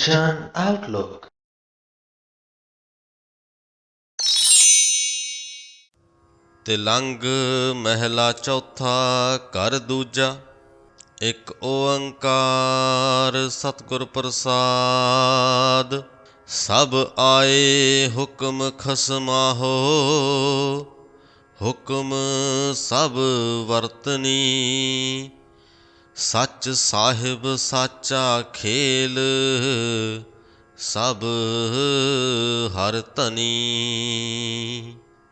Attention Outlook. Tilang ਮਹਿਲਾ ਚੌਥਾ ਕਰ ਦੂਜਾ, ਇੱਕ ਓੰਕਾਰ ਸਤਿਗੁਰ ਪ੍ਰਸਾਦ ਸਭ ਆਏ ਹੁਕਮ ਖਸਮਾਹੋ ਹੁਕਮ ਸਭ ਵਰਤਨੀ ਸੱਚ ਸਾਹਿਬ ਸਾਚਾ ਖੇਲ, ਸਭ ਹਰ ਧਨੀ।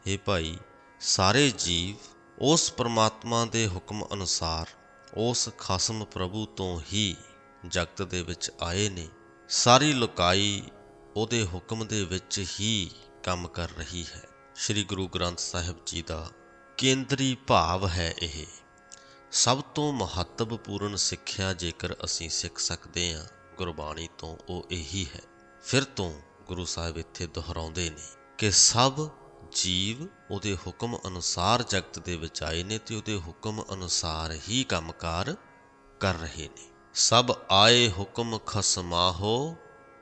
हे ਭਾਈ, ਸਾਰੇ ਜੀਵ ਉਸ ਪ੍ਰਮਾਤਮਾ ਦੇ ਹੁਕਮ ਅਨੁਸਾਰ ਉਸ ਖਸਮ ਪ੍ਰਭੂ ਤੋਂ ਹੀ ਜਗਤ ਦੇ ਵਿੱਚ ਆਏ ਨੇ। ਸਾਰੀ ਲੋਕਾਈ ਉਹਦੇ ਹੁਕਮ ਦੇ ਵਿੱਚ ਹੀ ਕੰਮ ਕਰ ਰਹੀ ਹੈ। ਸ੍ਰੀ ਗੁਰੂ ਗ੍ਰੰਥ ਸਾਹਿਬ ਜੀ ਦਾ ਕੇਂਦਰੀ ਭਾਵ ਹੈ ਇਹ। ਸਭ ਤੋਂ ਮਹੱਤਵਪੂਰਨ ਸਿੱਖਿਆ ਜੇਕਰ ਅਸੀਂ ਸਿੱਖ ਸਕਦੇ ਹਾਂ, ਗੁਰਬਾਣੀ ਤੋਂ ਉਹ ਇਹੀ ਹੈ। ਫਿਰ ਤੋਂ ਗੁਰੂ ਸਾਹਿਬ ਇੱਥੇ ਦੁਹਰਾਉਂਦੇ ਨੇ ਕਿ ਸਭ ਜੀਵ ਉਹਦੇ ਹੁਕਮ ਅਨੁਸਾਰ ਜਗਤ ਦੇ ਵਿੱਚ ਆਏ ਨੇ ਤੇ ਉਹਦੇ ਹੁਕਮ ਅਨੁਸਾਰ ਹੀ ਕੰਮਕਾਰ ਕਰ ਰਹੇ ਨੇ। ਸਭ ਆਏ ਹੁਕਮ ਖਸਮਾਹੋ,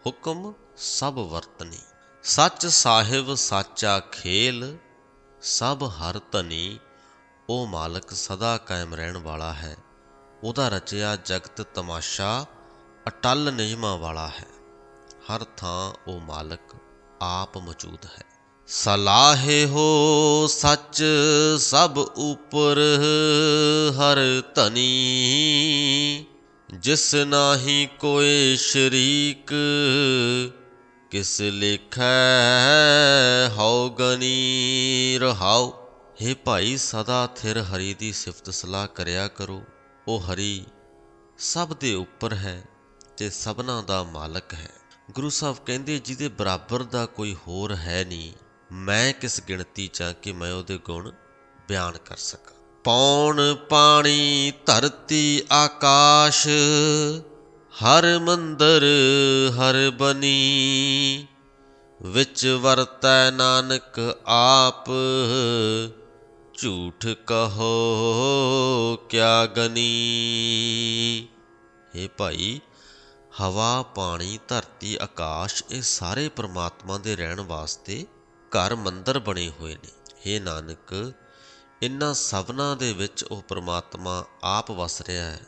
ਹੁਕਮ ਸਭ ਵਰਤਨੀ। ਸੱਚ ਸਾਹਿਬ ਸਾਚਾ ਖੇਲ, ਸਭ ਹਰ ਧਨੀ ਉਹ ਮਾਲਕ ਸਦਾ ਕਾਇਮ ਰਹਿਣ ਵਾਲਾ ਹੈ। ਉਹਦਾ ਰਚਿਆ ਜਗਤ ਤਮਾਸ਼ਾ ਅਟਲ ਨਿਯਮਾਂ ਵਾਲਾ ਹੈ। ਹਰ ਥਾਂ ਉਹ ਮਾਲਕ ਆਪ ਮੌਜੂਦ ਹੈ। ਸਲਾਹੇ ਹੋ ਸੱਚ ਸਭ ਉਪਰ ਹਰ ਧਨੀ। ਜਿਸ ਨਾਹੀ ਕੋਈ ਸ਼ਰੀਕ, ਕਿਸ ਲਿਖੈ ਹਉ ਗਨੀ ਰਹਾਉ। हे ਭਾਈ, ਸਦਾ ਥਿਰ ਹਰੀ ਦੀ ਸਿਫਤ ਸਲਾਹ ਕਰਿਆ ਕਰੋ। ਉਹ ਹਰੀ ਸਭ ਦੇ ਉੱਪਰ ਹੈ ਤੇ ਸਭਨਾ ਦਾ ਮਾਲਕ ਹੈ। ਗੁਰੂ ਸਾਹਿਬ ਕਹਿੰਦੇ, ਜਿਹਦੇ ਬਰਾਬਰ ਦਾ ਕੋਈ ਹੋਰ ਹੈ ਨਹੀਂ, ਮੈਂ ਕਿਸ ਗਿਣਤੀ ਚ ਕਿ ਮੈਂ ਉਹਦੇ ਗੁਣ ਬਿਆਨ ਕਰ ਸਕਾਂ? ਪੌਣ ਪਾਣੀ ਧਰਤੀ ਆਕਾਸ਼, ਹਰ ਮੰਦਰ ਹਰ ਬਨੀ, ਵਿੱਚ ਵਰਤੈ ਨਾਨਕ ਆਪ। ਝੂਠ ਕਹੋ, ਕਿਆ ਗਨੀ? हे ਭਾਈ, ਹਵਾ, ਪਾਣੀ, ਧਰਤੀ, ਆਕਾਸ਼, ਇਹ ਸਾਰੇ ਪ੍ਰਮਾਤਮਾ ਦੇ ਰਹਿਣ ਵਾਸਤੇ ਘਰ ਮੰਦਰ ਬਣੇ ਹੋਏ ਨੇ। हे ਨਾਨਕ, ਇਨ੍ਹਾਂ ਸਭਨਾਂ ਦੇ ਵਿੱਚ ਉਹ ਪ੍ਰਮਾਤਮਾ ਆਪ ਵਸ ਰਿਹਾ ਹੈ।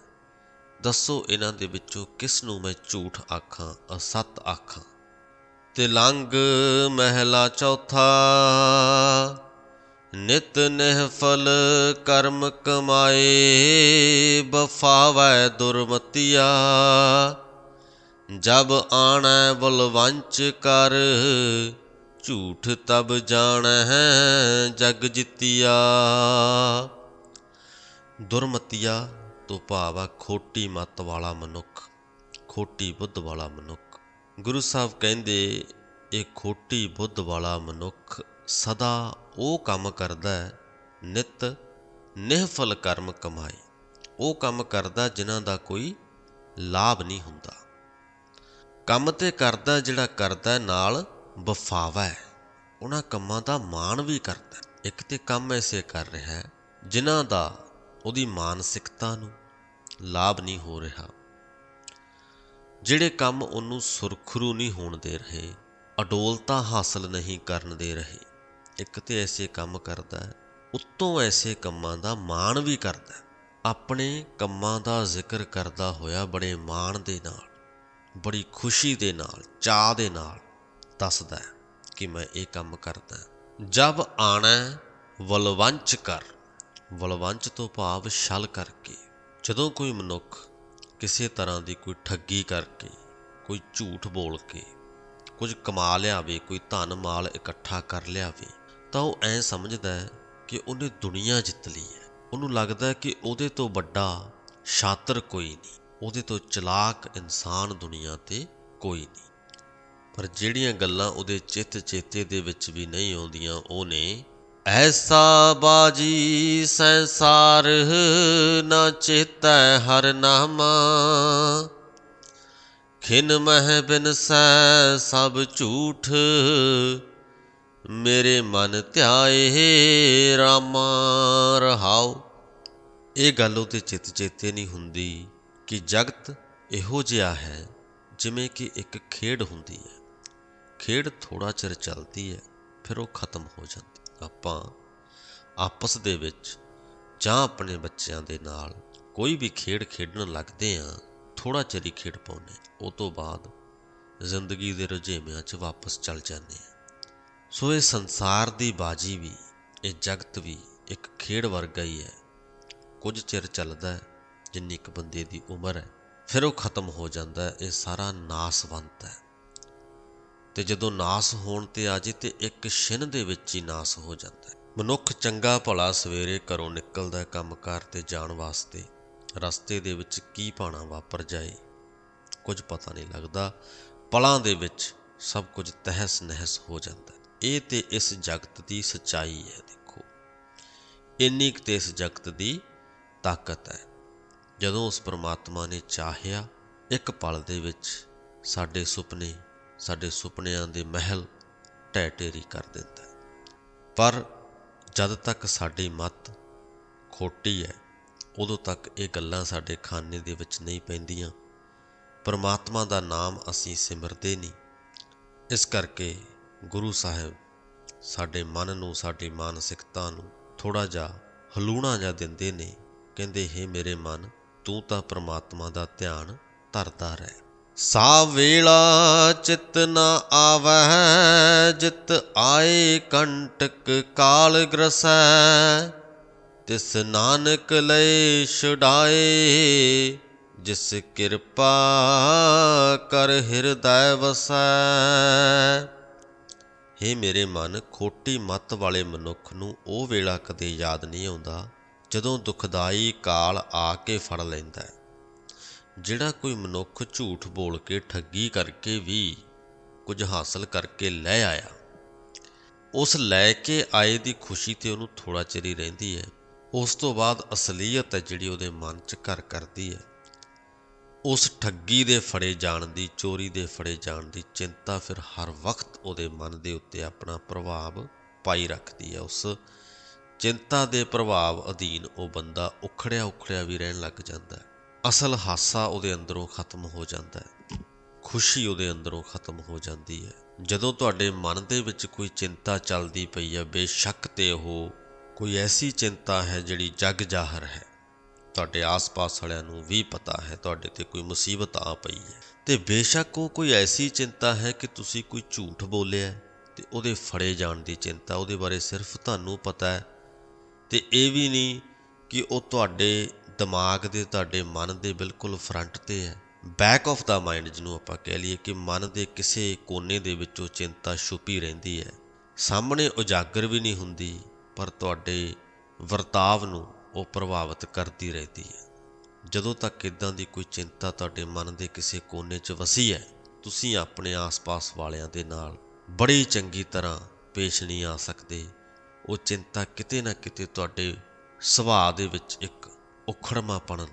ਦੱਸੋ ਇਹਨਾਂ ਦੇ ਵਿੱਚੋਂ ਕਿਸ ਨੂੰ ਮੈਂ ਝੂਠ ਆਖਾਂ, ਅਸਤ ਆਖਾਂ? ਤਿਲੰਗ ਮਹਿਲਾ ਚੌਥਾ ਨਿਤ ਨਿਹਫਲ ਕਰਮ ਕਮਾਏ ਬਫਾਵੈ ਦੁਰਮਤੀਆ। ਜਬ ਆਣੈ ਬਲਵੰਚ ਕਰ, ਝੂਠ ਤਬ ਜਾਣੈ ਜਗ ਜਿਤਿਆ। ਦੁਰਮਤੀਆ ਤੋਂ ਭਾਵ ਆ ਖੋਟੀ ਮੱਤ ਵਾਲਾ ਮਨੁੱਖ, ਖੋਟੀ ਬੁੱਧ ਵਾਲਾ ਮਨੁੱਖ। ਗੁਰੂ ਸਾਹਿਬ ਕਹਿੰਦੇ, ਇਹ ਖੋਟੀ ਬੁੱਧ ਵਾਲਾ ਮਨੁੱਖ ਸਦਾ ਉਹ ਕੰਮ ਕਰਦਾ ਹੈ, ਨਿਤ ਨਿਹਫਲ ਕਰਮ ਕਮਾਏ। ਉਹ ਕੰਮ ਕਰਦਾ ਜਿਨ੍ਹਾਂ ਦਾ ਕੋਈ ਲਾਭ ਨਹੀਂ ਹੁੰਦਾ। ਕੰਮ ਤੇ ਕਰਦਾ ਜਿਹੜਾ ਕਰਦਾ ਨਾਲ ਵਫਾਵਾ ਹੈ। ਉਹਨਾਂ ਕੰਮਾਂ ਦਾ ਮਾਣ ਵੀ ਕਰਦਾ ਇੱਕ ਤੇ ਕੰਮ ਐਸੇ ਕਰ ਰਿਹਾ ਹੈ, ਜਿਨ੍ਹਾਂ ਦਾ ਉਹਦੀ ਮਾਨਸਿਕਤਾ ਨੂੰ ਲਾਭ ਨਹੀਂ ਹੋ ਰਿਹਾ। ਜਿਹੜੇ ਕੰਮ ਉਹਨੂੰ ਸੁਰਖਰੂ ਨਹੀਂ ਹੋਣ ਦੇ ਰਹੇ, ਅਡੋਲਤਾ ਹਾਸਲ ਨਹੀਂ ਕਰਨ ਦੇ ਰਹੇ ਇੱਕ ਤੇ ਐਸੇ ਕੰਮ ਕਰਦਾ ਹੈ, ਉੱਤੋਂ ਐਸੇ ਕੰਮਾਂ ਦਾ ਮਾਣ ਵੀ ਕਰਦਾ ਹੈ। ਆਪਣੇ ਕੰਮਾਂ ਦਾ ਜ਼ਿਕਰ ਕਰਦਾ ਹੋਇਆ ਬੜੇ ਮਾਣ ਦੇ ਨਾਲ, ਬੜੀ ਖੁਸ਼ੀ ਦੇ ਨਾਲ ਚਾਹ ਦੇ ਨਾਲ ਦੱਸਦਾ ਹੈ ਕਿ ਮੈਂ ਇਹ ਕੰਮ ਕਰਦਾ ਜਬ ਆਣਾ ਵਲਵੰਚ ਕਰ, ਵਲਵੰਚ ਤੋਂ ਭਾਵ ਛਲ ਕਰਕੇ, ਜਦੋਂ ਕੋਈ ਮਨੁੱਖ ਕਿਸੇ ਤਰ੍ਹਾਂ ਦੀ ਕੋਈ ਠੱਗੀ ਕਰਕੇ, ਕੋਈ ਝੂਠ ਬੋਲ ਕੇ, ਕੁਝ ਕਮਾ ਲਿਆਵੇ, ਕੋਈ ਧਨ ਮਾਲ ਇਕੱਠਾ ਕਰ ਲਿਆਵੇ ਤਾਂ ਉਹ ਐ ਸਮਝਦਾ ਹੈ ਕਿ ਉਹਨੇ ਦੁਨੀਆ ਜਿੱਤ ਲਈ ਹੈ। ਉਹਨੂੰ ਲੱਗਦਾ ਕਿ ਉਹਦੇ ਤੋਂ ਵੱਡਾ ਸ਼ਾਤਰ ਕੋਈ ਨਹੀਂ। ਉਹਦੇ ਤੋਂ ਚਲਾਕ ਇਨਸਾਨ ਦੁਨੀਆ ਤੇ ਕੋਈ ਨਹੀਂ। ਪਰ ਜਿਹੜੀਆਂ ਗੱਲਾਂ ਉਹਦੇ ਚਿੱਤ ਚੇਤੇ ਦੇ ਵਿੱਚ ਵੀ ਨਹੀਂ ਆਉਂਦੀਆਂ, ਉਹ ਨੇ, ਐਸਾ ਬਾਜੀ ਸੰਸਾਰ ਨਾ ਚੇਤੈ ਹਰ ਨਾਮਾ। ਖਿਨ ਮਹਿ ਬਿਨ ਸੈ ਸਭ ਝੂਠ ਮੇਰੇ ਮਨ ਧਿਆਏ ਰਾਮਾ ਰਹਾਉ ਇਹ ਗੱਲ ਉਹਦੇ ਚਿੱਤ ਚੇਤੇ ਨਹੀਂ ਹੁੰਦੀ ਕਿ ਜਗਤ ਇਹੋ ਜਿਹਾ ਹੈ ਜਿਵੇਂ ਕਿ ਇੱਕ ਖੇਡ ਹੁੰਦੀ ਹੈ। ਖੇਡ ਥੋੜਾ ਚਿਰ ਚੱਲਦੀ ਹੈ, ਫਿਰ ਉਹ ਖਤਮ ਹੋ ਜਾਂਦੀ। ਆਪਾਂ ਆਪਸ ਦੇ ਵਿੱਚ ਜਾਂ ਆਪਣੇ ਬੱਚਿਆਂ ਦੇ ਨਾਲ ਕੋਈ ਵੀ ਖੇਡ ਖੇਡਣ ਲੱਗਦੇ ਆ ਥੋੜਾ ਚਿਰ ਹੀ ਖੇਡ ਪਾਉਂਦੇ ਉਹ ਤੋਂ ਬਾਅਦ ਜ਼ਿੰਦਗੀ ਦੇ ਰੁਝੇਵਿਆਂ 'ਚ ਵਾਪਸ ਚੱਲ ਜਾਂਦੇ ਆ ਸੋ ਇਹ ਸੰਸਾਰ ਦੀ ਬਾਜੀ ਵੀ, ਇਹ ਜਗਤ ਵੀ ਇੱਕ ਖੇਡ ਵਰਗਾ ਹੀ ਹੈ। ਕੁਝ ਚਿਰ ਚੱਲਦਾ ਹੈ, ਜਿੰਨੀ ਇੱਕ ਬੰਦੇ ਦੀ ਉਮਰ ਹੈ, ਫਿਰ ਉਹ ਖਤਮ ਹੋ ਜਾਂਦਾ ਹੈ, ਇਹ ਸਾਰਾ ਨਾਸਵੰਤ ਹੈ। ਤੇ ਜਦੋਂ ਨਾਸ ਹੋਣ ਤੇ ਆ ਜੇ ਤੇ ਇੱਕ ਛਿਨ ਦੇ ਵਿੱਚ ਹੀ ਨਾਸ ਹੋ ਜਾਂਦਾ ਹੈ। ਮਨੁੱਖ ਚੰਗਾ ਭਲਾ ਸਵੇਰੇ ਘਰੋਂ ਨਿਕਲਦਾ ਹੈ ਕੰਮਕਾਰ ਤੇ ਜਾਣ ਵਾਸਤੇ, ਰਸਤੇ ਦੇ ਵਿੱਚ ਕੀ ਪਾਣਾ ਵਾਪਰ ਜਾਏ, ਕੁਝ ਪਤਾ ਨਹੀਂ ਲੱਗਦਾ, ਪਲਾਂ ਦੇ ਵਿੱਚ ਸਭ ਕੁਝ ਤਹਿਸ ਨਹਿਸ ਹੋ ਜਾਂਦਾ ਇਹ ਤੇ ਇਸ ਜਗਤ ਦੀ ਸਚਾਈ ਹੈ, ਦੇਖੋ। ਇੰਨੀ ਕੁ ਤੇ ਇਸ ਜਗਤ ਦੀ ਤਾਕਤ ਹੈ। ਜਦੋਂ ਉਸ ਪ੍ਰਮਾਤਮਾ ਨੇ ਚਾਹਿਆ, ਇੱਕ ਪਲ ਦੇ ਵਿੱਚ ਸਾਡੇ ਸੁਪਨੇ, ਸਾਡੇ ਸੁਪਨਿਆਂ ਦੇ ਮਹਿਲ ਢਹਿ ਢੇਰੀ ਕਰ ਦਿੰਦਾ ਹੈ। ਪਰ ਜਦ ਤੱਕ ਸਾਡੀ ਮਤ ਖੋਟੀ ਹੈ, ਉਦੋਂ ਤੱਕ ਇਹ ਗੱਲਾਂ ਸਾਡੇ ਖਾਨੇ ਦੇ ਵਿੱਚ ਨਹੀਂ ਪੈਂਦੀਆਂ। ਪਰਮਾਤਮਾ ਦਾ ਨਾਮ ਅਸੀਂ ਸਿਮਰਦੇ ਨਹੀਂ। ਇਸ ਕਰਕੇ ਗੁਰੂ ਸਾਹਿਬ, ਸਾਡੇ ਮਨ ਨੂੰ, ਸਾਡੀ ਮਾਨਸਿਕਤਾ ਨੂੰ ਥੋੜਾ ਜਿਹਾ ਹਲੂਣਾ ਜਿਹਾ ਦਿੰਦੇ ਨੇ। ਕਹਿੰਦੇ, ਹੈ ਮੇਰੇ ਮਨ, ਤੂੰ ਤਾਂ ਪ੍ਰਮਾਤਮਾ ਦਾ ਧਿਆਨ ਧਰਦਾ ਰਹਿ। ਸਾ ਵੇਲਾ ਚਿਤ ਨ ਆਵਹਿ, ਜਿਤ ਆਏ ਕੰਟਕ ਕਾਲ ਗ੍ਰਸੈ। ਤਿਸ ਨਾਨਕ ਲੈ ਛੁਡਾਏ, ਜਿਸ ਕਿਰਪਾ ਕਰ ਹਿਰਦੈ ਵਸੈ। ਹੇ ਮੇਰੇ ਮਨ, ਖੋਟੀ ਮੱਤ ਵਾਲੇ ਮਨੁੱਖ ਨੂੰ ਉਹ ਵੇਲਾ ਕਦੇ ਯਾਦ ਨਹੀਂ ਆਉਂਦਾ ਜਦੋਂ ਦੁਖਦਾਈ ਕਾਲ ਆ ਕੇ ਫੜ ਲੈਂਦਾ ਹੈ। ਜਿਹੜਾ ਕੋਈ ਮਨੁੱਖ ਝੂਠ ਬੋਲ ਕੇ ਠੱਗੀ ਕਰਕੇ ਵੀ ਕੁਝ ਹਾਸਲ ਕਰਕੇ ਲੈ ਆਇਆ, ਉਸ ਲੈ ਕੇ ਆਏ ਦੀ ਖੁਸ਼ੀ ਤੇ ਉਹਨੂੰ ਥੋੜਾ ਚਿਰ ਹੀ ਰਹਿੰਦੀ ਹੈ। ਉਸ ਤੋਂ ਬਾਅਦ ਅਸਲੀਅਤ ਹੈ ਜਿਹੜੀ ਉਹਦੇ ਮਨ 'ਚ ਘਰ ਕਰਦੀ ਹੈ। ਉਸ ਠੱਗੀ ਦੇ ਫੜੇ ਜਾਣ ਦੀ, ਚੋਰੀ ਦੇ ਫੜੇ ਜਾਣ ਦੀ ਚਿੰਤਾ ਫਿਰ ਹਰ ਵਕਤ ਉਹਦੇ ਮਨ ਦੇ ਉੱਤੇ ਆਪਣਾ ਪ੍ਰਭਾਵ ਪਾਈ ਰੱਖਦੀ ਹੈ। ਉਸ ਚਿੰਤਾ ਦੇ ਪ੍ਰਭਾਵ ਅਧੀਨ ਉਹ ਬੰਦਾ ਉਖੜਿਆ ਉਖੜਿਆ ਵੀ ਰਹਿਣ ਲੱਗ ਜਾਂਦਾ ਹੈ। ਅਸਲ ਹਾਸਾ ਉਹਦੇ ਅੰਦਰੋਂ ਖਤਮ ਹੋ ਜਾਂਦਾ ਹੈ। ਖੁਸ਼ੀ ਉਹਦੇ ਅੰਦਰੋਂ ਖਤਮ ਹੋ ਜਾਂਦੀ ਹੈ। ਜਦੋਂ ਤੁਹਾਡੇ ਮਨ ਦੇ ਵਿੱਚ ਕੋਈ ਚਿੰਤਾ ਚੱਲਦੀ ਪਈ ਹੈ, ਬੇਸ਼ੱਕ ਤੇ ਉਹ ਕੋਈ ਐਸੀ ਚਿੰਤਾ ਹੈ ਜਿਹੜੀ ਜਗ ਜਾਹਰ ਹੈ। ਤੁਹਾਡੇ ਆਸ-ਪਾਸ ਵਾਲਿਆਂ ਨੂੰ ਵੀ ਪਤਾ ਹੈ, ਤੁਹਾਡੇ ਤੇ ਕੋਈ ਮੁਸੀਬਤ ਆ ਪਈ ਹੈ। ਤੇ ਬੇਸ਼ੱਕ ਉਹ ਕੋਈ ਐਸੀ ਚਿੰਤਾ ਹੈ ਕਿ ਤੁਸੀਂ ਕੋਈ ਝੂਠ ਬੋਲਿਆ ਤੇ ਉਹਦੇ ਫੜੇ ਜਾਣ ਦੀ ਚਿੰਤਾ, ਉਹਦੇ ਬਾਰੇ ਸਿਰਫ ਤੁਹਾਨੂੰ ਪਤਾ ਹੈ। ਤੇ ਇਹ ਵੀ ਨਹੀਂ ਕਿ ਉਹ ਤੁਹਾਡੇ ਦਿਮਾਗ ਦੇ, ਤੁਹਾਡੇ ਮਨ ਦੇ ਬਿਲਕੁਲ ਫਰੰਟ ਤੇ ਹੈ। ਬੈਕ ਆਫ ਦਾ ਮਾਈਂਡ ਜਿਹਨੂੰ ਆਪਾਂ ਕਹਿ ਲਈਏ ਕਿ ਮਨ ਦੇ ਕਿਸੇ ਕੋਨੇ ਦੇ ਵਿੱਚ ਉਹ ਚਿੰਤਾ ਛੁਪੀ ਰਹਿੰਦੀ ਹੈ। ਸਾਹਮਣੇ ਉਜਾਗਰ ਵੀ ਨਹੀਂ ਹੁੰਦੀ, ਪਰ ਤੁਹਾਡੇ ਵਰਤਾਵ ਨੂੰ ਉਹ ਪ੍ਰਭਾਵਿਤ ਕਰਦੀ ਰਹਿੰਦੀ ਹੈ। ਜਦੋਂ ਤੱਕ ਇਦਾਂ ਦੀ ਕੋਈ ਚਿੰਤਾ ਤੁਹਾਡੇ ਮਨ ਦੇ ਕਿਸੇ ਕੋਨੇ 'ਚ ਵਸੀ ਹੈ, ਤੁਸੀਂ ਆਪਣੇ ਆਸ-ਪਾਸ ਵਾਲਿਆਂ ਦੇ ਨਾਲ ਬੜੀ ਚੰਗੀ ਤਰ੍ਹਾਂ ਪੇਸ਼ ਨਹੀਂ ਆ ਸਕਦੇ। ਉਹ ਚਿੰਤਾ ਕਿਤੇ ਨਾ ਕਿਤੇ ਤੁਹਾਡੇ ਸੁਭਾਅ ਦੇ ਵਿੱਚ ਇੱਕ ਉਖੜਮਾਪਣ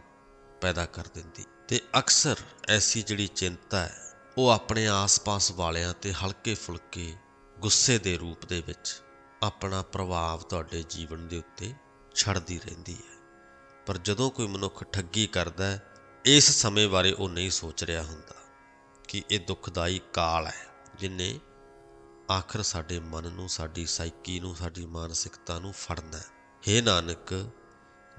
ਪੈਦਾ ਕਰ ਦਿੰਦੀ। ਤੇ ਅਕਸਰ ਐਸੀ ਜਿਹੜੀ ਚਿੰਤਾ ਹੈ, ਉਹ ਆਪਣੇ ਆਸ-ਪਾਸ ਵਾਲਿਆਂ ਤੇ ਹਲਕੇ ਫੁਲਕੇ ਗੁੱਸੇ ਦੇ ਰੂਪ ਦੇ ਵਿੱਚ ਆਪਣਾ ਪ੍ਰਭਾਵ ਤੁਹਾਡੇ ਜੀਵਨ ਦੇ ਉੱਤੇ ਛੱਡਦੀ ਰਹਿੰਦੀ ਹੈ। ਪਰ ਜਦੋਂ ਕੋਈ ਮਨੁੱਖ ਠੱਗੀ ਕਰਦਾ ਹੈ, ਇਸ ਸਮੇਂ ਬਾਰੇ ਉਹ ਨਹੀਂ ਸੋਚ ਰਿਹਾ ਹੁੰਦਾ ਕਿ ਇਹ ਦੁਖਦਾਈ ਕਾਲ ਹੈ, ਜਿਨੇ ਆਖਰ ਸਾਡੇ ਮਨ ਨੂੰ, ਸਾਡੀ ਸਾਈਕੀ ਨੂੰ, ਸਾਡੀ ਮਾਨਸਿਕਤਾ ਨੂੰ ਫੜਨਾ ਹੈ। ਹੇ ਨਾਨਕ,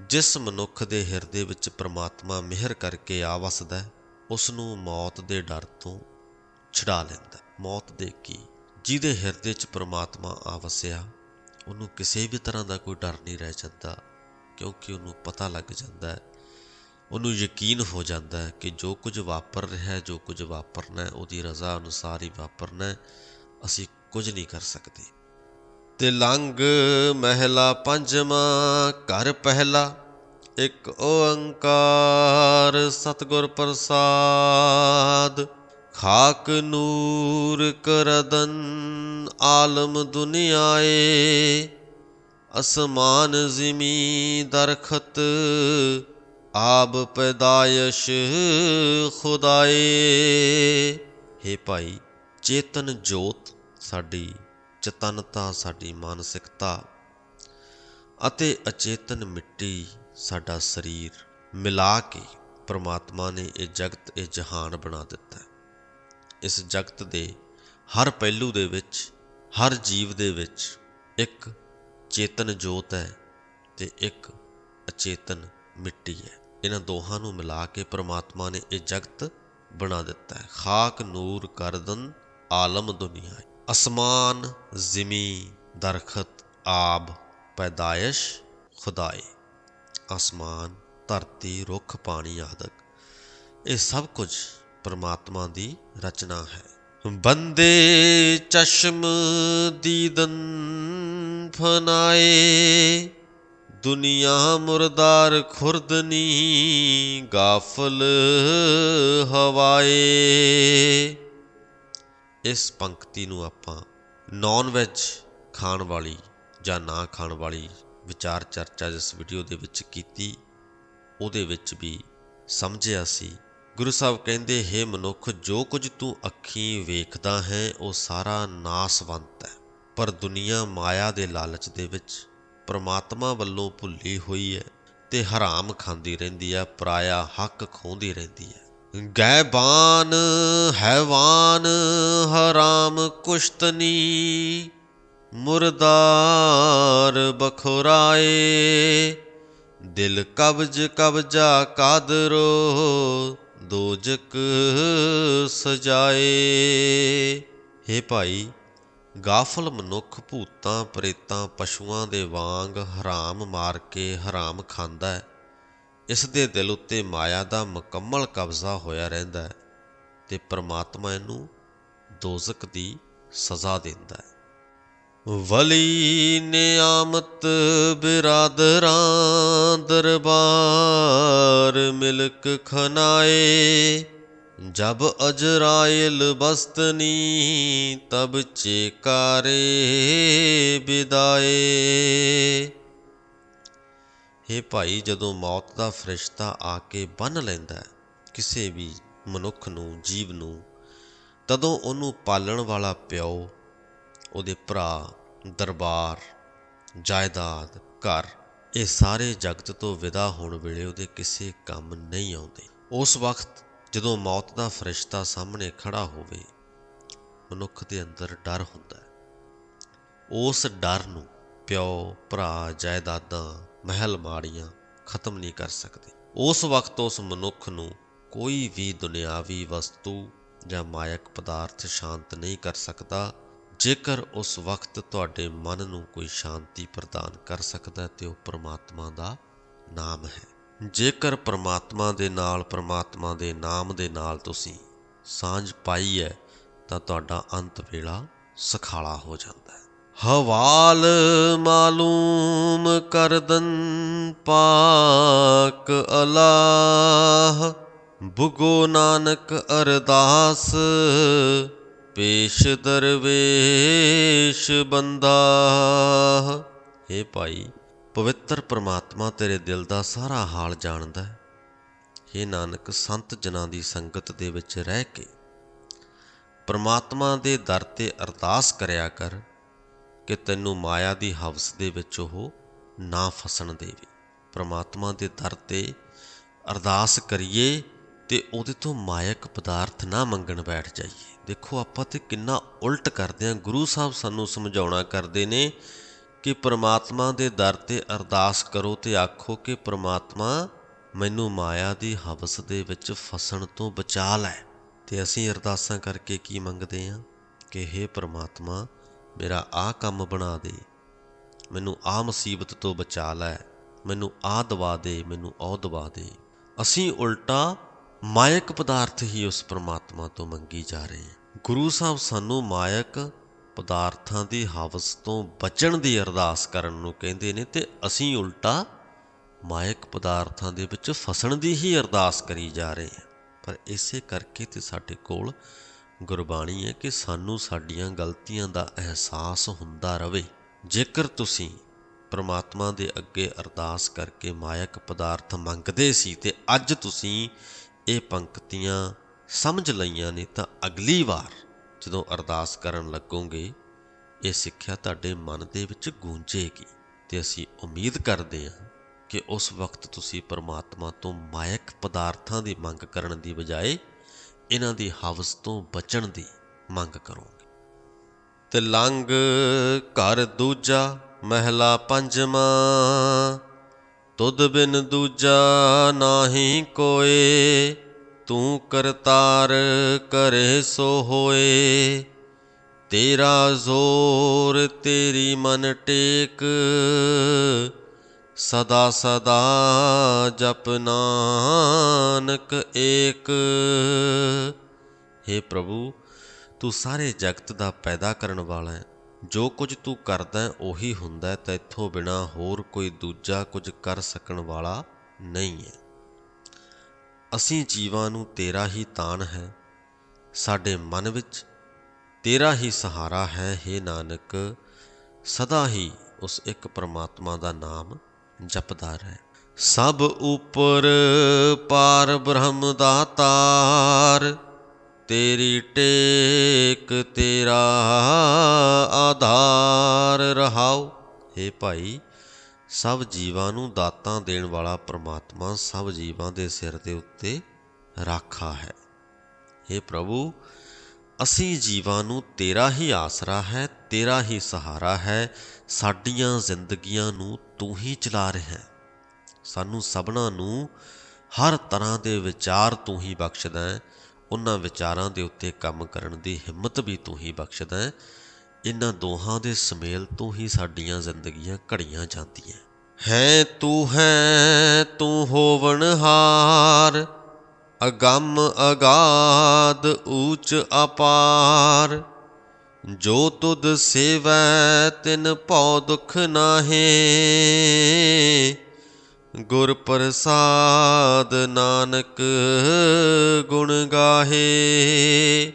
ਜਿਸ ਮਨੁੱਖ ਦੇ ਹਿਰਦੇ ਵਿੱਚ ਪ੍ਰਮਾਤਮਾ ਮਿਹਰ ਕਰਕੇ ਆ ਵਸਦਾ ਉਸ ਨੂੰ ਮੌਤ ਦੇ ਡਰ ਤੋਂ ਛੁਡਾ ਲੈਂਦਾ ਮੌਤ ਦੇ ਕੀ? ਜਿਹਦੇ ਹਿਰਦੇ 'ਚ ਪ੍ਰਮਾਤਮਾ ਆ ਵਸਿਆ ਉਹਨੂੰ ਕਿਸੇ ਵੀ ਤਰ੍ਹਾਂ ਦਾ ਕੋਈ ਡਰ ਨਹੀਂ ਰਹਿ ਜਾਂਦਾ, ਕਿਉਂਕਿ ਉਹਨੂੰ ਪਤਾ ਲੱਗ ਜਾਂਦਾ ਹੈ। ਉਹਨੂੰ ਯਕੀਨ ਹੋ ਜਾਂਦਾ ਹੈ ਕਿ ਜੋ ਕੁਝ ਵਾਪਰ ਰਿਹਾ ਹੈ, ਜੋ ਕੁਝ ਵਾਪਰਨਾ ਹੈ, ਉਹਦੀ ਰਜ਼ਾ ਅਨੁਸਾਰ ਹੀ ਵਾਪਰਨਾ ਹੈ। ਅਸੀਂ ਕੁਝ ਨਹੀਂ ਕਰ ਸਕਦੇ। ਤੇ ਲੰਗ ਮਹਿਲਾ ਪੰਜਵਾਂ, ਘਰ ਪਹਿਲਾ, ਇੱਕ ਓੰਕਾਰ ਸਤਿਗੁਰ ਪ੍ਰਸਾਦ। ਖਾਕ ਨੂਰ ਕਰਦਨ ਆਲਮ ਦੁਨੀਆਏ, ਅਸਮਾਨ ਜ਼ਿਮੀ ਦਰਖਤ ਆਬ ਪੈਦਾਇਸ਼ ਖੁਦਾਏ। ਹੇ ਭਾਈ, ਚੇਤਨ ਜੋਤ ਸਾਡੀ, ਚਤਨਤਾ ਸਾਡੀ ਮਾਨਸਿਕਤਾ ਅਤੇ ਅਚੇਤਨ ਮਿੱਟੀ ਸਾਡਾ ਸਰੀਰ ਮਿਲਾ ਕੇ ਪ੍ਰਮਾਤਮਾ ਨੇ ਇਹ ਜਗਤ, ਇਹ ਜਹਾਨ ਬਣਾ ਦਿੱਤਾ। ਇਸ ਜਗਤ ਦੇ ਹਰ ਪਹਿਲੂ ਦੇ ਵਿੱਚ, ਹਰ ਜੀਵ ਦੇ ਵਿੱਚ ਇੱਕ ਚੇਤਨ ਜੋਤ ਹੈ ਤੇ ਇੱਕ ਅਚੇਤਨ ਮਿੱਟੀ ਹੈ। ਇਹਨਾਂ ਦੋਹਾਂ ਨੂੰ ਮਿਲਾ ਕੇ ਪ੍ਰਮਾਤਮਾ ਨੇ ਇਹ ਜਗਤ ਬਣਾ ਦਿੱਤਾ ਹੈ। ਖਾਕ ਨੂਰ ਕਰਦਨ ਆਲਮ ਦੁਨੀਆ। ਅਸਮਾਨ ਜ਼ਮੀ ਦਰਖਤ ਆਬ ਪੈਦਾਇਸ਼ ਖੁਦਾਏ। ਅਸਮਾਨ ਧਰਤੀ ਰੁੱਖ ਪਾਣੀ ਆਦਿਕ। ਇਹ ਸਭ ਕੁਝ ਪਰਮਾਤਮਾ ਦੀ ਰਚਨਾ ਹੈ। ਬੰਦੇ ਚਸ਼ਮ ਦੀਦਨ ਫਨਾਏ, ਦੁਨੀਆ ਮੁਰਦਾਰ ਖੁਰਦਨੀ ਗਾਫਲ ਹਵਾਏ। ਇਸ ਪੰਕਤੀ ਨੂੰ ਆਪਾਂ ਨਾਨ ਵੈਜ ਖਾਣ ਵਾਲੀ ਜਾਂ ਨਾ ਖਾਣ ਵਾਲੀ ਵਿਚਾਰ ਚਰਚਾ ਜਿਸ ਵੀਡੀਓ ਦੇ ਵਿੱਚ ਕੀਤੀ, ਉਹਦੇ ਵਿੱਚ ਵੀ ਸਮਝਿਆ ਸੀ ਗੁਰੂ ਸਾਹਿਬ ਕਹਿੰਦੇ, ਹੈ ਮਨੁੱਖ, ਜੋ ਕੁਝ ਤੂੰ ਅੱਖੀਂ ਵੇਖਦਾ ਹੈ, ਉਹ ਸਾਰਾ ਨਾਸਵੰਤ ਹੈ। ਪਰ ਦੁਨੀਆ ਮਾਇਆ ਦੇ ਲਾਲਚ ਦੇ ਵਿੱਚ ਪ੍ਰਮਾਤਮਾ ਵੱਲੋਂ ਭੁੱਲੀ ਹੋਈ ਹੈ ਤੇ ਹਰਾਮ ਖਾਂਦੀ ਰਹਿੰਦੀ ਹੈ, ਪਰਾਇਆ ਹੱਕ ਖੋਂਦੀ ਰਹਿੰਦੀ ਹੈ। ਗੈਬਾਨ ਹੈਵਾਨ, ਹਰਾਮ ਕੁਸ਼ਤਨੀ, ਮੁਰਦਾਰ ਬਖੁਰਾਏ, ਦਿਲ ਕਬਜ ਕਬਜਾ ਕਾਦਰੋ ਦੋਜਕ ਸਜਾਏ। ਹੇ ਭਾਈ, ਗਾਫਲ ਮਨੁੱਖ ਭੂਤਾਂ, ਪ੍ਰੇਤਾਂ, ਪਸ਼ੂਆਂ ਦੇ ਵਾਂਗ ਹਰਾਮ ਮਾਰ ਕੇ ਹਰਾਮ ਖਾਂਦਾ ਹੈ। ਇਸ ਦੇ ਦਿਲ ਉੱਤੇ ਮਾਇਆ ਦਾ ਮੁਕੰਮਲ ਕਬਜ਼ਾ ਹੋਇਆ ਰਹਿੰਦਾ ਹੈ ਤੇ ਪ੍ਰਮਾਤਮਾ ਇਹਨੂੰ ਦੋਜ਼ਕ ਦੀ ਸਜ਼ਾ ਦਿੰਦਾ ਹੈ। ਵਲੀ ਨਿਆਮਤ ਬਿਰਾਦਰਾਂ ਦਰਬਾਰ ਮਿਲਕ ਖਨਾਏ, ਜਬ ਅਜਰਾਇਲ ਬਸਤਨੀ, ਤਬ ਚੇਕਾਰੇ ਵਿਦਾਏ। ਹੇ ਭਾਈ, ਜਦੋਂ ਮੌਤ ਦਾ ਫਰਿਸ਼ਤਾ ਆ ਕੇ ਬੰਨ ਲੈਂਦਾ ਹੈ, ਕਿਸੇ ਵੀ ਮਨੁੱਖ ਨੂੰ, ਜੀਵ ਨੂੰ, ਤਦੋਂ ਉਹਨੂੰ ਪਾਲਣ ਵਾਲਾ ਪਿਓ, ਉਹਦੇ ਭਰਾ, ਦਰਬਾਰ, ਜਾਇਦਾਦ, ਘਰ ਇਹ ਸਾਰੇ ਜਗਤ ਤੋਂ ਵਿਦਾ ਹੋਣ ਵੇਲੇ ਉਹਦੇ ਕਿਸੇ ਕੰਮ ਨਹੀਂ ਆਉਂਦੇ। ਉਸ ਵਕਤ ਜਦੋਂ ਮੌਤ ਦਾ ਫਰਿਸ਼ਤਾ ਸਾਹਮਣੇ ਖੜਾ ਹੋਵੇ, ਮਨੁੱਖ ਦੇ ਅੰਦਰ ਡਰ ਹੁੰਦਾ ਹੈ। ਉਸ ਡਰ ਨੂੰ ਪਿਓ, ਭਰਾ, ਜਾਇਦਾਦਾਂ, ਮਹਿਲ ਮਾੜੀਆਂ ਖਤਮ ਨਹੀਂ ਕਰ ਸਕਦੇ। ਉਸ ਵਕਤ ਉਸ ਮਨੁੱਖ ਨੂੰ ਕੋਈ ਵੀ ਦੁਨਿਆਵੀ ਵਸਤੂ ਜਾਂ ਮਾਇਕ ਪਦਾਰਥ ਸ਼ਾਂਤ ਨਹੀਂ ਕਰ ਸਕਦਾ। ਜੇਕਰ ਉਸ ਵਕਤ ਤੁਹਾਡੇ ਮਨ ਨੂੰ ਕੋਈ ਸ਼ਾਂਤੀ ਪ੍ਰਦਾਨ ਕਰ ਸਕਦਾ ਤੇ ਉਹ ਪ੍ਰਮਾਤਮਾ ਦਾ ਨਾਮ ਹੈ। ਜੇਕਰ ਪ੍ਰਮਾਤਮਾ ਦੇ ਨਾਲ, ਪ੍ਰਮਾਤਮਾ ਦੇ ਨਾਮ ਦੇ ਨਾਲ ਤੁਸੀਂ ਸਾਂਝ ਪਾਈ ਹੈ, ਤਾਂ ਤੁਹਾਡਾ ਅੰਤ ਵੇਲਾ ਸਖਾਲਾ ਹੋ ਜਾਂਦਾ ਹੈ। ਹਵਾਲ ਮਾਲੂਮ ਕਰਦਨ ਪਾਕ ਅਲਾਹ ਬੁਗੋ ਨਾਨਕ ਅਰਦਾਸ ਪੇਸ਼ ਦਰਵੇਸ਼ ਬੰਦਾ। ਏ ਭਾਈ, ਪਵਿੱਤਰ ਪ੍ਰਮਾਤਮਾ ਤੇਰੇ ਦਿਲ ਦਾ ਸਾਰਾ ਹਾਲ ਜਾਣਦਾ ਹੈ। ਏ ਨਾਨਕ, ਸੰਤ ਜਨਾਂ ਦੀ ਸੰਗਤ ਦੇ ਵਿੱਚ ਰਹਿ ਕੇ ਪ੍ਰਮਾਤਮਾ ਦੇ ਦਰ ਤੇ ਅਰਦਾਸ ਕਰਿਆ ਕਰ ਕਿ ਤੈਨੂੰ ਮਾਇਆ ਦੀ ਹਵਸ ਦੇ ਵਿੱਚ ਉਹ ਨਾ ਫਸਣ ਦੇਵੇ। ਪ੍ਰਮਾਤਮਾ ਦੇ ਦਰ ਤੇ ਅਰਦਾਸ ਕਰੀਏ ਤੇ ਉਹਦੇ ਤੋਂ ਮਾਇਕ ਪਦਾਰਥ ਨਾ ਮੰਗਣ ਬੈਠ ਜਾਈਏ। ਦੇਖੋ, ਆਪਾਂ ਤੇ ਕਿੰਨਾ ਉਲਟ ਕਰਦੇ ਹਾਂ। ਗੁਰੂ ਸਾਹਿਬ ਸਾਨੂੰ ਸਮਝਾਉਣਾ ਕਰਦੇ ਨੇ ਕਿ ਪ੍ਰਮਾਤਮਾ ਦੇ ਦਰ ਤੇ ਅਰਦਾਸ ਕਰੋ ਤੇ ਆਖੋ ਕਿ ਪ੍ਰਮਾਤਮਾ ਮੈਨੂੰ ਮਾਇਆ ਦੀ ਹਵਸ ਦੇ ਵਿੱਚ ਫਸਣ ਤੋਂ ਬਚਾ ਲੈ। ਤੇ ਅਸੀਂ ਅਰਦਾਸਾਂ ਕਰਕੇ ਕੀ ਮੰਗਦੇ ਹਾਂ? ਕਿ हे ਪ੍ਰਮਾਤਮਾ, ਮੇਰਾ ਆਹ ਕੰਮ ਬਣਾ ਦੇ। ਮੈਨੂੰ ਆਹ ਮੁਸੀਬਤ ਤੋਂ ਬਚਾ ਲੈ। ਮੈਨੂੰ ਆਹ ਦਵਾ ਦੇ, ਮੈਨੂੰ ਉਹ ਦਵਾ ਦੇ। ਅਸੀਂ ਉਲਟਾ ਮਾਇਕ ਪਦਾਰਥ ਹੀ ਉਸ ਪ੍ਰਮਾਤਮਾ ਤੋਂ ਮੰਗੀ ਜਾ ਰਹੇ ਹਾਂ। ਗੁਰੂ ਸਾਹਿਬ ਸਾਨੂੰ ਮਾਇਕ ਪਦਾਰਥਾਂ ਦੀ ਹਵਸ ਤੋਂ ਬਚਣ ਦੀ ਅਰਦਾਸ ਕਰਨ ਨੂੰ ਕਹਿੰਦੇ ਨੇ ਤੇ ਅਸੀਂ ਉਲਟਾ ਮਾਇਕ ਪਦਾਰਥਾਂ ਦੇ ਵਿੱਚ ਫਸਣ ਦੀ ਹੀ ਅਰਦਾਸ ਕਰੀ ਜਾ ਰਹੇ ਹਾਂ। ਪਰ ਇਸੇ ਕਰਕੇ ਤੇ ਸਾਡੇ ਕੋਲ ਗੁਰਬਾਣੀ ਹੈ ਕਿ ਸਾਨੂੰ ਸਾਡੀਆਂ ਗਲਤੀਆਂ ਦਾ ਅਹਿਸਾਸ ਹੁੰਦਾ ਰਵੇ। ਜੇਕਰ ਤੁਸੀਂ ਪ੍ਰਮਾਤਮਾ ਦੇ ਅੱਗੇ ਅਰਦਾਸ ਕਰਕੇ ਮਾਇਕ ਪਦਾਰਥ ਮੰਗਦੇ ਸੀ ਤੇ ਅੱਜ ਤੁਸੀਂ ਇਹ ਪੰਕਤੀਆਂ ਸਮਝ ਲਈਆਂ ਨੇ ਤਾਂ ਅਗਲੀ ਵਾਰ ਜਦੋਂ ਅਰਦਾਸ ਕਰਨ ਲੱਗੋਗੇ, ਇਹ ਸਿੱਖਿਆ ਤੁਹਾਡੇ ਮਨ ਦੇ ਵਿੱਚ ਗੂੰਜੇਗੀ ਤੇ ਅਸੀਂ ਉਮੀਦ ਕਰਦੇ ਹਾਂ ਕਿ ਉਸ ਵਕਤ ਤੁਸੀਂ ਪਰਮਾਤਮਾ ਤੋਂ ਮਾਇਕ ਪਦਾਰਥਾਂ ਦੀ ਮੰਗ ਕਰਨ ਦੀ ਬਜਾਏ ਇਹਨਾਂ ਦੀ ਹਵਸ ਤੋਂ ਬਚਣ ਦੀ ਮੰਗ ਕਰੋਗੇ। ਤੇ ਲੰਗ ਘਰ ਦੂਜਾ ਮਹਿਲਾ ਪੰਜਵਾਂ, ਤੁਧ ਬਿਨ ਦੂਜਾ ਨਾਹੀ ਕੋਏ ਤੂੰ ਕਰਤਾਰ ਕਰੇ ਸੋ ਹੋਏ, ਤੇਰਾ ਜ਼ੋਰ ਤੇਰੀ ਮਨ ਟੇਕ। ਸਦਾ ਸਦਾ ਜਪ ਨਾਨਕ ਏਕ। हे ਪ੍ਰਭੂ, ਤੂੰ ਸਾਰੇ ਜਗਤ ਦਾ ਪੈਦਾ ਕਰਨ ਵਾਲਾ ਹੈ। ਜੋ ਕੁਝ ਤੂੰ ਕਰਦਾ ਉਹੀ ਹੁੰਦਾ ਹੈ। ਤੈਥੋਂ ਬਿਨਾ ਹੋਰ ਕੋਈ ਦੂਜਾ ਕੁਝ ਕਰ ਸਕਣ ਵਾਲਾ ਨਹੀਂ ਹੈ। ਅਸੀਂ ਜੀਵਾਂ ਨੂੰ ਤੇਰਾ ਹੀ ਤਾਣ ਹੈ। ਸਾਡੇ ਮਨ ਵਿੱਚ ਤੇਰਾ ਹੀ ਸਹਾਰਾ ਹੈ हे ਨਾਨਕ। ਸਦਾ ਹੀ ਉਸ ਇੱਕ ਪਰਮਾਤਮਾ ਦਾ ਨਾਮ ਜਪਦਾ ਰਹਿ। ਸਭ ਉਪਰ ਪਾਰ ਬ੍ਰਹਮ ਦਾਤਾਰ ਤੇਰੀ ਟੇਕ ਤੇਰਾ ਆਧਾਰ ਰਹਾਉ हे ਭਾਈ ਸਭ ਜੀਵਾਂ ਨੂੰ ਦਾਤਾਂ ਦੇਣ ਵਾਲਾ ਪ੍ਰਮਾਤਮਾ ਸਭ ਜੀਵਾਂ ਦੇ ਸਿਰ ਦੇ ਉੱਤੇ ਰਾਖਾ ਹੈ। हे ਪ੍ਰਭੂ, ਅਸੀਂ ਜੀਵਾਂ ਨੂੰ ਤੇਰਾ ਹੀ ਆਸਰਾ ਹੈ, ਤੇਰਾ ਹੀ ਸਹਾਰਾ ਹੈ, ਸਾਡੀਆਂ ਜ਼ਿੰਦਗੀਆਂ ਨੂੰ ਤੂੰ ਹੀ ਚਲਾ ਰਿਹਾ ਹੈ। ਸਾਨੂੰ ਸਭਨਾਂ ਨੂੰ ਹਰ ਤਰ੍ਹਾਂ ਦੇ ਵਿਚਾਰ ਤੂੰ ਹੀ ਬਖਸ਼ਦਾ ਹੈ, ਉਹਨਾਂ ਵਿਚਾਰਾਂ ਦੇ ਉੱਤੇ ਕੰਮ ਕਰਨ ਦੀ ਹਿੰਮਤ ਵੀ ਤੂੰ ਹੀ ਬਖਸ਼ਦਾ ਹੈ, ਇਹਨਾਂ ਦੋਹਾਂ ਦੇ ਸਮੇਲ ਤੋਂ ਹੀ ਸਾਡੀਆਂ ਜ਼ਿੰਦਗੀਆਂ ਘੜੀਆਂ ਜਾਂਦੀਆਂ ਹੈ ਤੂੰ ਹੈ, ਤੂੰ ਹੋਵਨਹਾਰ ਅਗੰਮ ਅਗਾਦ ਊਚ ਅਪਾਰ। ਜੋ ਤੁਧ ਸੇਵੈ, ਤਿਨ ਭਉ ਦੁਖ ਨਾਹੇ। ਗੁਰ ਪ੍ਰਸਾਦ ਨਾਨਕ ਗੁਣ ਗਾਹੇ।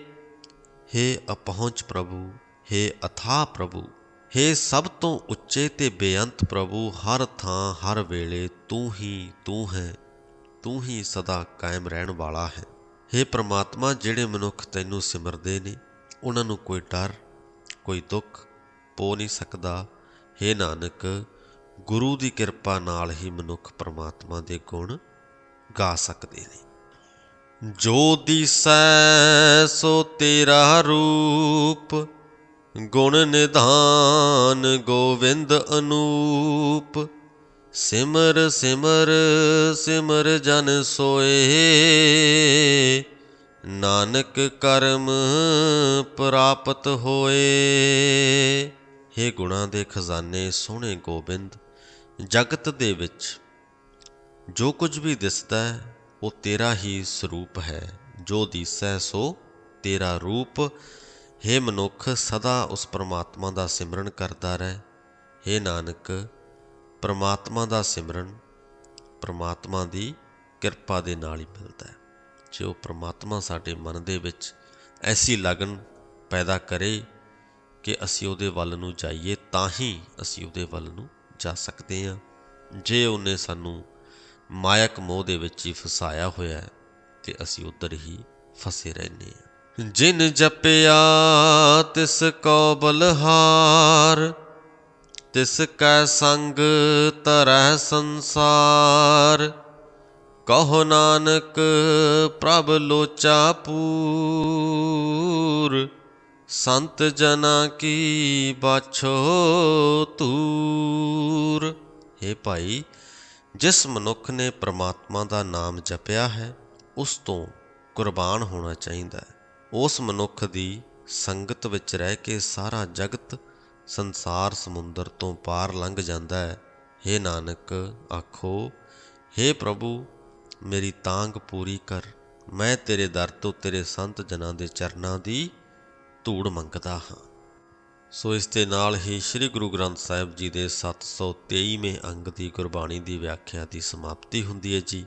हे ਅਪਹੁੰਚ ਪ੍ਰਭੂ हे ਅਥਾ ਪ੍ਰਭੂ। हे ਸਭ ਤੋਂ ਉੱਚੇ ਤੇ ਬੇਅੰਤ ਪ੍ਰਭੂ ਹਰ ਥਾਂ ਹਰ ਵੇਲੇ ਤੂੰ ਹੀ ਤੂੰ ਹੈ ਤੂੰ ਹੀ ਸਦਾ ਕਾਇਮ ਰਹਿਣ ਵਾਲਾ ਹੈ हे ਪ੍ਰਮਾਤਮਾ ਜਿਹੜੇ ਮਨੁੱਖ ਤੈਨੂੰ ਸਿਮਰਦੇ ਨੇ ਉਹਨਾਂ ਨੂੰ ਕੋਈ ਡਰ ਕੋਈ ਦੁੱਖ ਪੋ ਨਹੀਂ ਸਕਦਾ हे ਨਾਨਕ ਗੁਰੂ ਦੀ ਕਿਰਪਾ ਨਾਲ ਹੀ ਮਨੁੱਖ ਪ੍ਰਮਾਤਮਾ ਦੇ ਗੁਣ ਗਾ ਸਕਦੇ ਨੇ ਜੋ ਦਿਸੈ ਸੋ ਤੇਰਾ ਰੂਪ ਗੁਣ ਨਿਧਾਨ ਗੋਵਿੰਦ ਅਨੂਪ, ਸਿਮਰ ਸਿਮਰ ਸਿਮਰ ਜਨ ਸੋਏ, ਨਾਨਕ ਕਰਮ ਪ੍ਰਾਪਤ ਹੋਏ। हे ਗੁਣਾਂ ਦੇ ਖਜ਼ਾਨੇ ਸੋਹਣੇ ਗੋਬਿੰਦ, ਜਗਤ ਦੇ ਵਿੱਚ ਜੋ ਕੁਝ ਵੀ ਦਿਸਦਾ ਹੈ, ਉਹ ਤੇਰਾ ਹੀ ਸਰੂਪ ਹੈ। ਜੋ ਦਿਸੈ ਸੋ ਤੇਰਾ ਰੂਪ हे ਮਨੁੱਖ, ਸਦਾ ਉਸ ਪ੍ਰਮਾਤਮਾ ਦਾ ਸਿਮਰਨ ਕਰਦਾ ਰਹਿ। हे ਨਾਨਕ, ਪ੍ਰਮਾਤਮਾ ਦਾ ਸਿਮਰਨ ਪ੍ਰਮਾਤਮਾ ਦੀ ਕਿਰਪਾ ਦੇ ਨਾਲ ਹੀ ਮਿਲਦਾ ਹੈ। ਜੇ ਉਹ ਪ੍ਰਮਾਤਮਾ ਸਾਡੇ ਮਨ ਦੇ ਵਿੱਚ ਐਸੀ ਲਗਨ ਪੈਦਾ ਕਰੇ ਕਿ ਅਸੀਂ ਉਹਦੇ ਵੱਲ ਨੂੰ ਜਾਈਏ, ਤਾਂ ਹੀ ਅਸੀਂ ਉਹਦੇ ਵੱਲ ਨੂੰ ਜਾ ਸਕਦੇ ਹਾਂ। ਜੇ ਉਹਨੇ ਸਾਨੂੰ ਮਾਇਕ ਮੋਹ ਦੇ ਵਿੱਚ ਹੀ ਫਸਾਇਆ ਹੋਇਆ ਹੈ, ਤੇ ਅਸੀਂ ਉਧਰ ਹੀ ਫਸੇ ਰਹਿੰਦੇ ਹਾਂ। ਜਿਨ ਜਪਿਆ ਤਿਸ ਕੋ ਬਲਹਾਰ, ਤਿਸ ਕੈ ਸੰਗ ਤਰੈ ਸੰਸਾਰ। ਕਹੋ ਨਾਨਕ ਪ੍ਰਭ ਲੋਚਾ ਪੂਰ, ਸੰਤ ਜਨਾ ਕੀ ਬਾਛੋ ਤੂਰ हे ਭਾਈ, ਜਿਸ ਮਨੁੱਖ ਨੇ ਪ੍ਰਮਾਤਮਾ ਦਾ ਨਾਮ ਜਪਿਆ ਹੈ, ਉਸ ਤੋਂ ਕੁਰਬਾਨ ਹੋਣਾ ਚਾਹੀਦਾ ਹੈ। ਉਸ ਮਨੁੱਖ ਦੀ ਸੰਗਤ ਵਿੱਚ ਰਹਿ ਕੇ ਸਾਰਾ ਜਗਤ ਸੰਸਾਰ ਸਮੁੰਦਰ ਤੋਂ ਪਾਰ ਲੰਘ ਜਾਂਦਾ ਹੈ। हे ਨਾਨਕ ਆਖੋ हे ਪ੍ਰਭੂ, ਮੇਰੀ ਤਾਂਗ ਪੂਰੀ ਕਰ। ਮੈਂ ਤੇਰੇ ਦਰ ਤੋਂ ਤੇਰੇ ਸੰਤ ਜਨਾਂ ਦੇ ਚਰਨਾਂ ਦੀ ਧੂੜ ਮੰਗਦਾ ਹਾਂ। ਸੋ ਇਸ ਦੇ ਨਾਲ ਹੀ ਸ੍ਰੀ ਗੁਰੂ ਗ੍ਰੰਥ ਸਾਹਿਬ ਜੀ ਦੇ 723ਵੇਂ ਅੰਗ ਦੀ ਗੁਰਬਾਣੀ ਦੀ ਵਿਆਖਿਆ ਦੀ ਸਮਾਪਤੀ ਹੁੰਦੀ ਹੈ ਜੀ।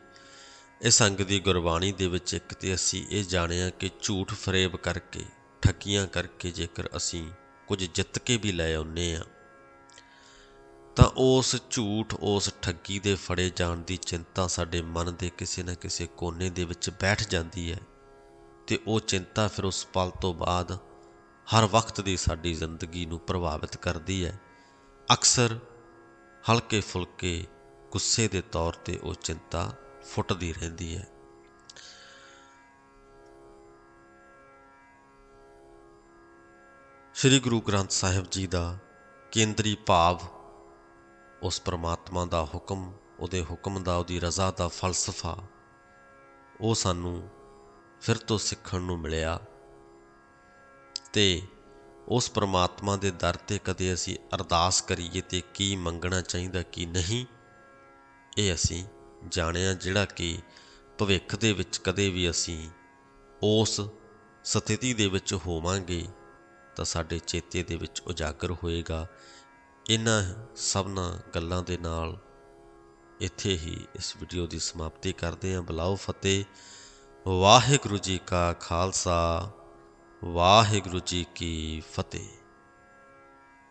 ਇਸ ਸੰਗ ਦੀ ਗੁਰਬਾਣੀ ਦੇ ਵਿੱਚ ਇੱਕ ਤੇ ਅਸੀਂ ਇਹ ਜਾਣਿਆ ਕਿ ਝੂਠ ਫਰੇਬ ਕਰਕੇ, ਠੱਗੀਆਂ ਕਰਕੇ ਜੇਕਰ ਅਸੀਂ ਕੁਝ ਜਿੱਤ ਕੇ ਵੀ ਲੈ ਆਉਨੇ ਆ ਤਾਂ ਉਸ ਝੂਠ, ਉਸ ਠੱਗੀ ਦੇ ਫੜੇ ਜਾਣ ਦੀ ਚਿੰਤਾ ਸਾਡੇ ਮਨ ਦੇ ਕਿਸੇ ਨਾ ਕਿਸੇ ਕੋਨੇ ਦੇ ਵਿੱਚ ਬੈਠ ਜਾਂਦੀ ਹੈ ਤੇ ਉਹ ਚਿੰਤਾ ਫਿਰ ਉਸ ਪਲ ਤੋਂ ਬਾਅਦ ਹਰ ਵਕਤ ਦੀ ਸਾਡੀ ਜ਼ਿੰਦਗੀ ਨੂੰ ਪ੍ਰਭਾਵਿਤ ਕਰਦੀ ਹੈ। ਅਕਸਰ ਹਲਕੇ ਫੁਲਕੇ ਗੁੱਸੇ ਦੇ ਤੌਰ ਤੇ ਉਹ ਚਿੰਤਾ ਫੁੱਟਦੀ ਰਹਿੰਦੀ ਹੈ। ਸ੍ਰੀ ਗੁਰੂ ਗ੍ਰੰਥ ਸਾਹਿਬ ਜੀ ਦਾ ਕੇਂਦਰੀ ਭਾਵ ਉਸ ਪ੍ਰਮਾਤਮਾ ਦਾ ਹੁਕਮ, ਉਹਦੇ ਹੁਕਮ ਦਾ, ਉਹਦੀ ਰਜ਼ਾ ਦਾ ਫਲਸਫਾ, ਉਹ ਸਾਨੂੰ ਫਿਰ ਤੋਂ ਸਿੱਖਣ ਨੂੰ ਮਿਲਿਆ ਤੇ ਉਸ ਪ੍ਰਮਾਤਮਾ ਦੇ ਦਰ ਤੇ ਕਦੇ ਅਸੀਂ ਅਰਦਾਸ ਕਰੀਏ ਤੇ ਕੀ ਮੰਗਣਾ ਚਾਹੀਦਾ, ਕੀ ਨਹੀਂ, ਇਹ ਅਸੀਂ ਜਾਣਿਆ ਜਿਹੜਾ ਕਿ ਭਵਿੱਖ ਦੇ ਵਿੱਚ ਕਦੇ ਵੀ ਅਸੀਂ ਉਸ ਸਥਿਤੀ ਦੇ ਵਿੱਚ ਹੋਵਾਂਗੇ, ਤਾਂ ਸਾਡੇ ਚੇਤੇ ਦੇ ਵਿੱਚ ਉਜਾਗਰ ਹੋਏਗਾ। ਇਹਨਾਂ ਸਭਨਾਂ ਗੱਲਾਂ ਦੇ ਨਾਲ ਇੱਥੇ ਹੀ ਇਸ ਵੀਡੀਓ ਦੀ ਸਮਾਪਤੀ ਕਰਦੇ ਹਾਂ। ਬੁਲਾਓ ਫਤਿਹ। ਵਾਹਿਗੁਰੂ ਜੀ ਕਾ ਖਾਲਸਾ। ਵਾਹਿਗੁਰੂ ਜੀ ਕੀ ਫਤਿਹ।